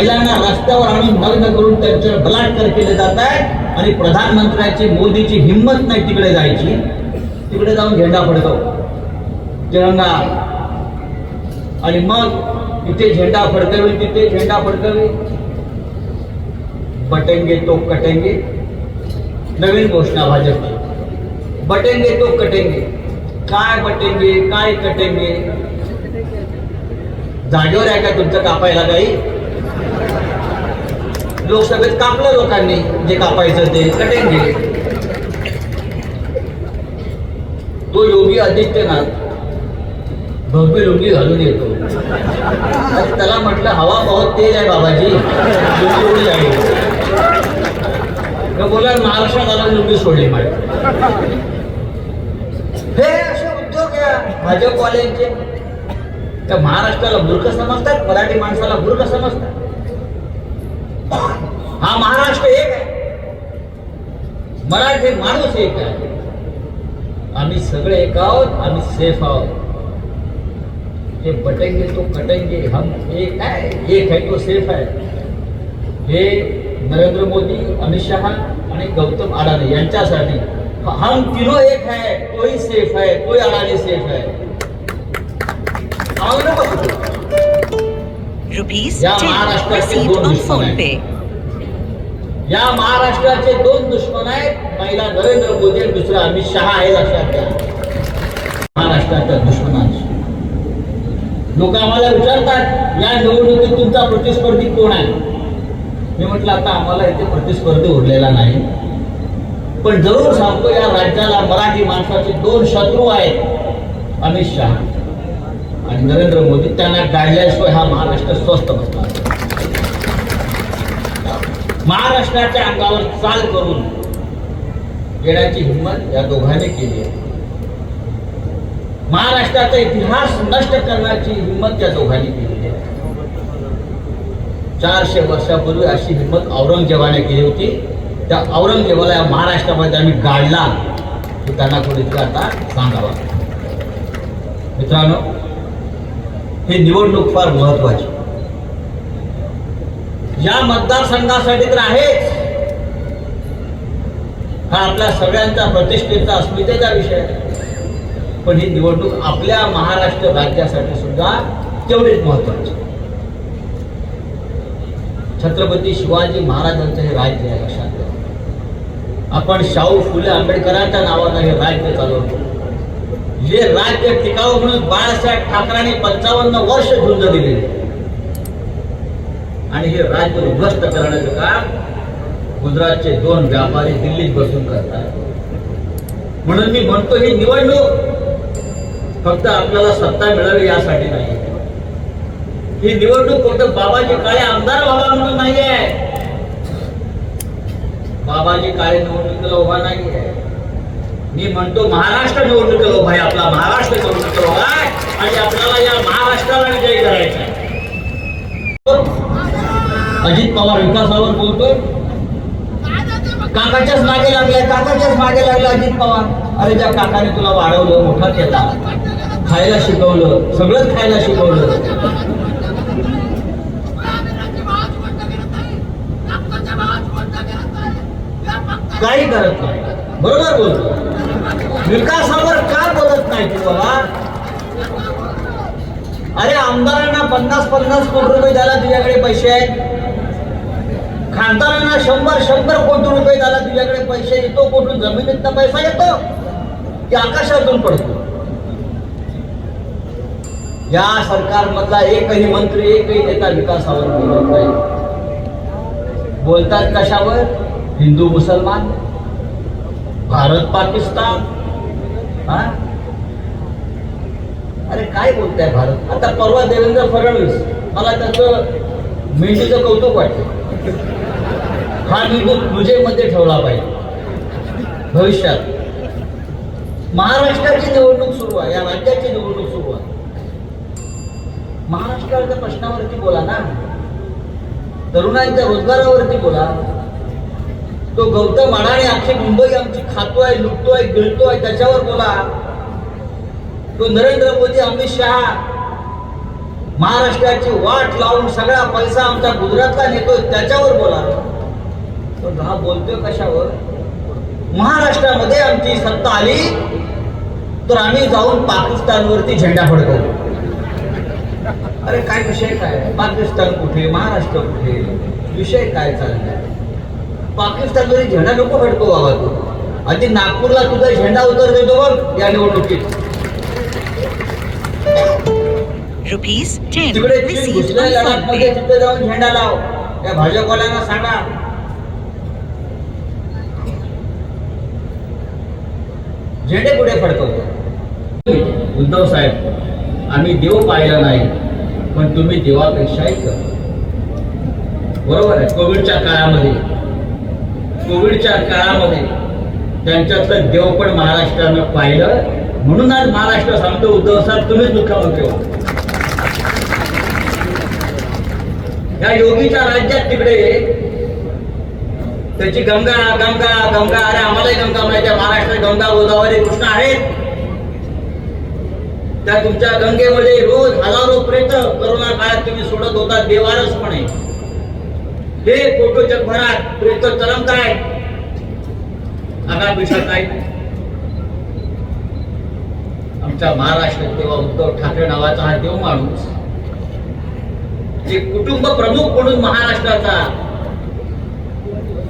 महिलांना रस्त्यावर आणून लग्न करून त्यांच्यावर बलात्कार केले जात आहे आणि प्रधानमंत्र्याची मोदीची हिंमत नाही तिकडे जायची. तिकडे जाऊन झेंडा फडकव. तिरंगा. आणि मग इथे झेंडा फडकवी तिथे झेंडा फडकवी. बटेंगे तो कटेंगे. नवीन घोषणा भाजपची. बटेंगे तो कटेंगे. काय बटेंगे काय कटेंगे? जागेवर आहे का तुमचं कापायला काही लोकसभेत कापलं लोकांनी जे कापायचं ते कटेंगे तो योगी आदित्यनाथ भव्य लुंगी घालून येतो. त्याला म्हटलं हवा बहुत तेज आहे बाबाजी. लुंगी उडी आहे बोला महाराष्ट्रात लुंगी सोडली माझी. हे असे उद्योग भाजपवाल्यांचे त्या महाराष्ट्राला मूर्ख समजतात मराठी माणसाला मूर्ख समजतात. हा महाराष्ट्र एक आहे. मराठी माणूस एक आहे. आम्ही सगळे एक आहोत आम्ही सेफ आहोत. ते बटेंगे तो कटेंगे हम एक आहे. एक आहे तो सेफ आहे. हे नरेंद्र मोदी अमित शहा आणि गौतम अडाणी यांच्यासाठी हम तीनों एक है तोही सेफ आहे. तोही अडाणी सेफ आहे. आम्हाला नको Rupees या 10 महाराष्ट्राचे received दोन on दुश्मन phone आहेत. pay. या महाराष्ट्राचे दोन दुश्मन आहेत. पहिला नरेंद्र मोदी आणि दुसरा अमित शहा आहे लक्षात घ्या महाराष्ट्राच्या दुश्मनांशी. लोक आम्हाला विचारतात या निवडणुकीत तुमचा प्रतिस्पर्धी कोण आहे? मी म्हटलं आता आम्हाला इथे प्रतिस्पर्धी उरलेला नाही. पण जरूर सांगतो या राज्याला मराठी माणसाचे दोन शत्रू आहेत अमित शहा. आणि नरेंद्र मोदी त्यांना गाडल्याशिवाय हा महाराष्ट्र स्वस्त बसला महाराष्ट्राच्या अंगावर चाल करून येण्याची हिंमत या दोघांनी केली आहे. महाराष्ट्राचा इतिहास नष्ट करण्याची हिंमत या दोघांनी केलेली आहे. चारशे वर्षापूर्वी अशी हिंमत औरंगजेबाने केली होती. त्या औरंगजेबाला या महाराष्ट्रामध्ये आम्ही गाडला त्यांना कोणी आता सांगावा. मित्रांनो हे निवडणूक फार महत्वाची. या मतदारसंघासाठी तर आहेच. हा आपल्या सगळ्यांचा प्रतिष्ठेचा अस्मितेचा विषय आहे. पण ही निवडणूक आपल्या महाराष्ट्र राज्यासाठी सुद्धा तेवढीच महत्वाची. छत्रपती शिवाजी महाराजांचं हे राज्य आहे लक्षात आपण शाहू फुले आंबेडकरांच्या नावानं हे राज्य चालवतो. हे राज्य टिकावं म्हणून बाळासाहेब ठाकरेंनी पंचावन्न वर्ष झुंज दिलेली आणि हे राज्य उद्ध्वस्त करण्याचं काम गुजरातचे दोन व्यापारी दिल्लीत बसून करतात. म्हणून मी म्हणतो ही निवडणूक फक्त आपल्याला सत्ता मिळावी यासाठी नाही. ही निवडणूक फक्त बाबाजी काळे आमदार व्हावा म्हणून नाही आहे बाबाजी काळे निवडणुकीला उभा नाही आहे मी म्हणतो महाराष्ट्र निवडणुकीला उभा आहे आपला महाराष्ट्र निवडणुकीला उभा आहे आणि आपल्याला या महाराष्ट्राला विजयी करायचा आहे. अजित पवार विकासावर बोलतोय. काकाच्याच मागे लागलाय काकाच्याच मागे लागला अजित पवार. अरे त्या काकाने तुला वाढवलं मोठा केला खायला शिकवलं सगळंच खायला शिकवलं. काही करत नाही. बरोबर बोलतो विकासावर का बोलत नाही तू बाबा? अरे आमदारांना पन्नास पन्नास कोटी रुपये द्यायला तुझ्याकडे पैसे आहेत. खानदारांना शंभर शंभर कोटी रुपये द्यायला तुझ्याकडे पैसे येतो कोठून जमिनीतनं पैसा येतो. की आकाशातून पडतो. या सरकारमधला एकही मंत्री एकही नेता विकासावर बोलत नाही. बोलतात कशावर? हिंदू मुसलमान? भारत पाकिस्तान? अरे काय बोलताय भारत? आता परवा देवेंद्र फडणवीस मला त्याचं मेंदूचं कौतुक वाटतं हा निधी तुझेमध्ये ठेवला पाहिजे. भविष्यात. महाराष्ट्राची निवडणूक सुरू आहे या राज्याची निवडणूक सुरू आहे. महाराष्ट्राच्या प्रश्नावरती बोला ना. तरुणांच्या रोजगारावरती बोला. तो गौतम अडाणी आमची मुंबई आमची खातोय लुटतोय गिळतोय त्याच्यावर बोला. तो नरेंद्र मोदी अमित शहा महाराष्ट्राची वाट लावून सगळा पैसा आमचा गुजरातला नेतोय त्याच्यावर बोला. पण हा बोलतोय कशावर? महाराष्ट्रामध्ये आमची सत्ता आली तर आम्ही जाऊन पाकिस्तानवरती झेंडा फडकवू. अरे काय विषय काय? पाकिस्तान कुठे? महाराष्ट्र कुठे? विषय काय चाललाय? पाकिस्तानमध्ये झेंडा नको फडकवू बाबा तू. आधी नागपूरला तुझा झेंडा उतर देतो बघ या निवडणुकीत. Rupees 10 तिकडे. तिथे जाऊन झेंडा लाव. त्या भाजपवाल्यांना सांगा. झेंडे कुठे फडकवतो? उद्धव साहेब आम्ही देव पाहिला नाही पण तुम्ही देवापेक्षाही कर बरोबर आहे कोविडच्या काळामध्ये. कोविडच्या काळामध्ये त्यांच्यातलं देव पण महाराष्ट्रानं पाहिलं. म्हणून आज महाराष्ट्र सांगतो उद्धव साहेब तुम्हीच मुख्यमंत्री होता या योगीच्या राज्यात तिकडे त्याची गंगा गंगा गंगा अरे आम्हालाही गंगा म्हणायच्या महाराष्ट्रात गंगा गोदावरी कृष्ण आहेत. त्या तुमच्या गंगेमध्ये रोज हजारो प्रेत करोना काळात तुम्ही सोडत होता देवारसपणे. हे फोटो जगभरात प्रेत चलन काय आगा पिशा काय आमच्या महाराष्ट्रात तेव्हा उद्धव ठाकरे नावाचा हा देव माणूस जे कुटुंब प्रमुख म्हणून महाराष्ट्राचा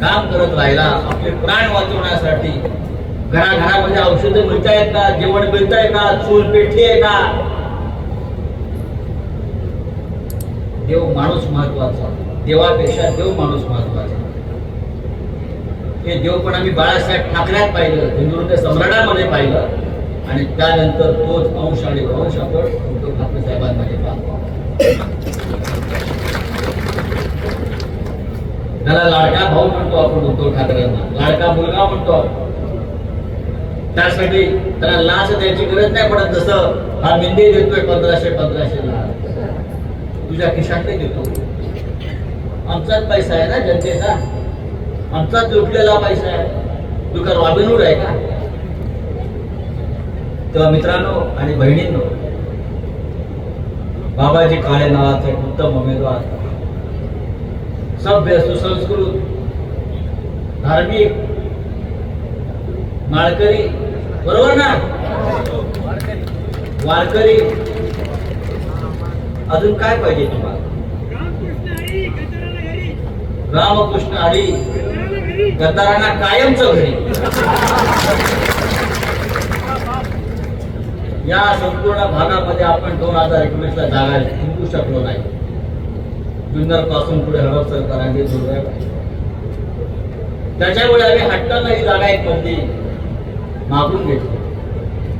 काम करत राहिला आपले प्राण वाचवण्यासाठी. घराघरामध्ये औषधं मिळतायत का? जेवण मिळताय का? चूल पेटली आहे का? देव माणूस महत्त्वाचा. देवापेक्षा देव माणूस महत्त्वाचा हे देव पण आम्ही बाळासाहेब ठाकऱ्यात पाहिलं हिंदुत्व सम्राटामध्ये पाहिलं आणि त्यानंतर तोच अंश आणि वंश आपण उद्धव ठाकरे साहेबांमध्ये पाहतो. त्याला लाडका भाऊ म्हणतो आपण उद्धव ठाकरेंना. लाडका मुलगा म्हणतो आपण. त्यासाठी त्याला लाच द्यायची गरज नाही पडत जसं हा मेंढे देतोय पंधराशे पंधराशे ला तुझ्या खिशातले देतो. आमचाच पैसा आहे ना जनतेचा? आमचाच लुटलेला पैसा आहे. तू का रॉबिनहूड आहे का? तेव्हा मित्रांनो आणि बहिणींनो बाबाजी काळे नावाचा उत्तम उमेदवार सभ्य सुसंस्कृत धार्मिक माळकरी बरोबर ना? वारकरी. अजून काय पाहिजे तुम्हाला? रामकृष्ण हरी गद्दारांना कायमच घरी. या संपूर्ण भागामध्ये आपण दोन हजार एकोणीस ला जागा जिंकू शकलो नाही. जुन्नरपासून पुढे हळद सरकारांनी दुर्दैव त्याच्यामुळे आम्ही हट्टाला ही जागा एक मध्ये मागून घेतली.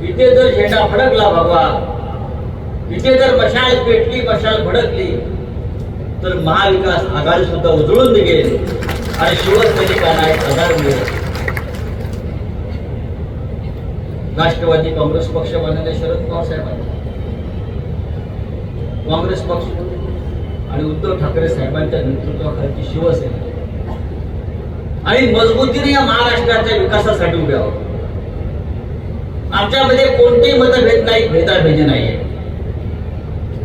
इथे जर झेंडा फडकला भगवा इथे जर मशाल पेटली मशाल भडकली तर महाविकास आघाडी सुद्धा उजळून निघेल आणि शिवसैनिकांना एक आधार मिळेल. राष्ट्रवादी काँग्रेस पक्ष बनवले शरद पवार साहेबांनी काँग्रेस पक्ष आणि उद्धव ठाकरे साहेबांच्या नेतृत्वाखालची शिवसेना. आणि मजबूतीने या महाराष्ट्राच्या विकासासाठी उभ्या आमच्यामध्ये कोणतेही मतभेद नाही भेदाभेदी नाहीये.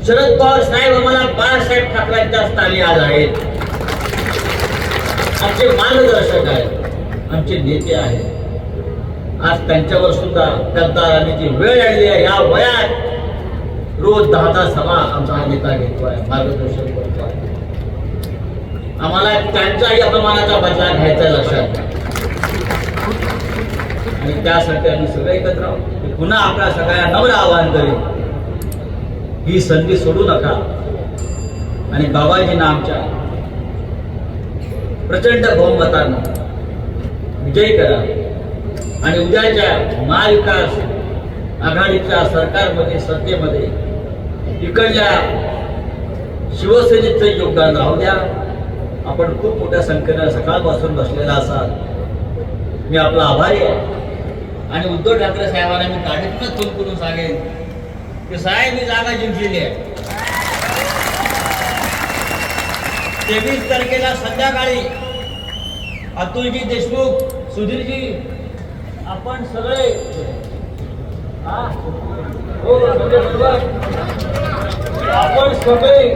शरद पवार साहेब आम्हाला बाळासाहेब ठाकरेंच्या स्थानी आज आहेत. आमचे मार्गदर्शक आहेत. आमचे नेते आहेत. आज त्यांच्यावर सुद्धा त्यांचा गद्दारांची वेळ आलेली आहे. या वयात रोज दहा दहा सभा आमचा हा नेता घेतोय मार्गदर्शन करतोय आम्हाला त्यांच्याही अपमानाचा बदला घ्यायचा लक्षात आणि त्यासाठी आम्ही सगळे एकत्र आहोत. पुन्हा आपल्या सगळ्या नम्र आवाहन करेन. ही संधी सोडू नका. आणि बाबाजींना आमच्या प्रचंड बहुमतानं विजयी करा. आणि उद्याच्या महाविकास आघाडीच्या सरकारमध्ये सत्तेमध्ये इकडल्या शिवसेनेचं योगदान राहू द्या. आपण खूप मोठ्या संख्येनं सकाळपासून बसलेला असाल. मी आपला आभारी आहे. आणि उद्धव ठाकरे साहेबांना मी गाडीतूनच फोन करून सांगेन की साहेब ही जागा जिंकलेली आहे. तेवीस तारखेला संध्याकाळी अतुलजी देशमुख सुधीरजी आपण सगळे हा? हो, आपण सगळे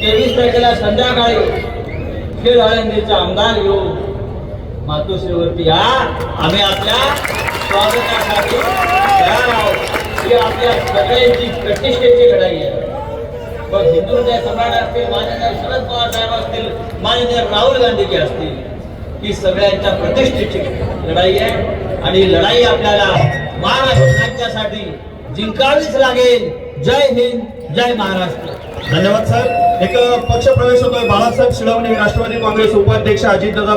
तेवीस तारखेला संध्याकाळी खेळ आळंदीचा आमदार येऊ मातोश्रीवरती या. आम्ही आपल्या स्वागतासाठी तयार आहोत ही आपल्या सगळ्यांची प्रतिष्ठेची लढाई आहे. मग हिंदुत्व सम्राट असतील माननीय शरद पवार साहेब असतील माननीय राहुल गांधीजी असतील ही सगळ्यांच्या प्रतिष्ठेची लढाई आहे. आणि ही लढाई आपल्याला महाराष्ट्र राज्यासाठी जिंकावीच लागेल. जय हिंद जय महाराष्ट्र. धन्यवाद सर एक पक्ष प्रवेश होतोय. बाळासाहेब शिळवणे राष्ट्रवादी काँग्रेस उपाध्यक्ष अजितदादा